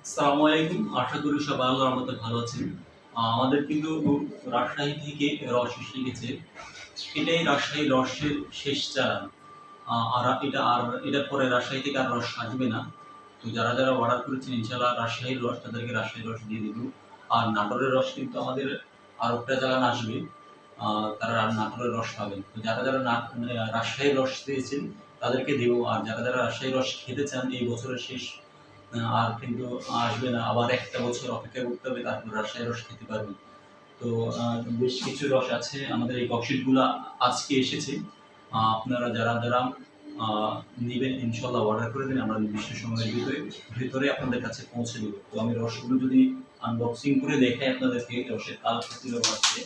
আসসালামু আলাইকুম। আশা করি সবাই আল্লাহর ভালো আছেন। আমাদের কিন্তু রাজশাহী থেকে রস এসে গেছে। এটাই রাজশাহী রসের শেষ চারা আর এটা আর পরে রাজশাহী থেকে আর রস আসবে না। তো যারা যারা অর্ডার করেছেন ইনশাল্লাহ রাজশাহীর রস, তাদেরকে রাজশাহীর রস দিয়ে দিব। আর নাটোরের রস কিন্তু আমাদের আর একটা জায়গা আসবে। তারা আর নাটোরের রস পাবেন। তো যারা যারা না- রাজশাহীর রস পেয়েছেন তাদেরকে দেবো। আর যারা যারা রাজশাহীর রস খেতে চান, এই বছরের শেষ আর কিন্তু আসবে না। আবার একটা বছর অপেক্ষা করতে হবে, তারপর রাজশাহী রস খেতে পারবেন তো বেশ কিছু রস আছে। আমাদের এই ককশিটগুলো আজকে এসেছে। আপনারা যারা যারা নেবেন ইনশাল্লাহ অর্ডার করে দিন। আমরা নির্দিষ্ট সময়ের ভিতরে ভিতরে আপনাদের কাছে পৌঁছে দেবো। তো আমি রসগুলো যদি আনবক্সিং করে দেখাই আপনাদেরকে, রসের কালার কীরকম আছে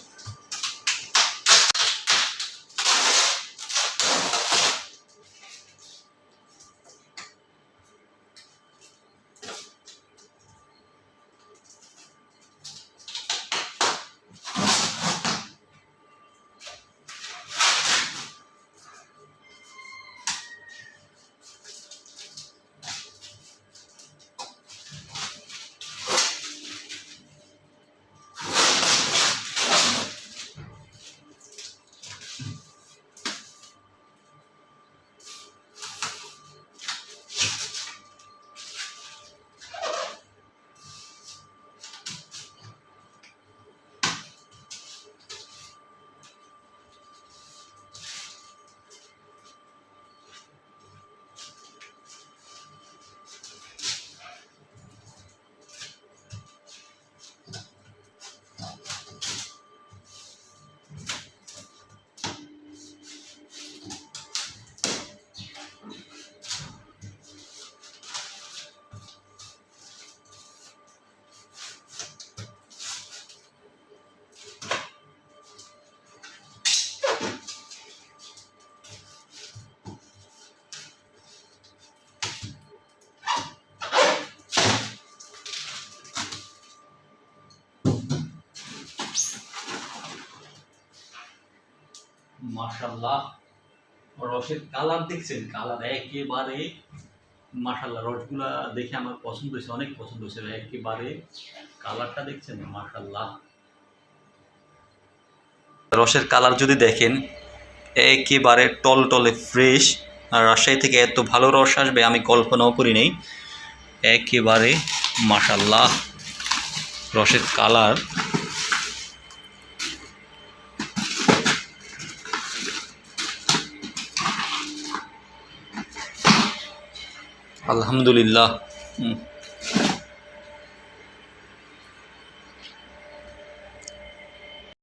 মাশাল্লাহ রসের কালার দেখছেন? কালার একেবারে মাশাল্লাহ রসগুলা দেখে আমার পছন্দ হয়েছে, অনেক পছন্দ হয়েছে একেবারে কালারটা দেখছেন মাশাল্লাহ রসের কালার যদি দেখেন, একেবারে টলটলে ফ্রেশ, আর রাজশাহী থেকে এত ভালো রস আসবে, আমি কল্পনাও করি নাই। একেবারে মাশাল্লাহ রসের কালার আলহামদুলিল্লাহ হুম।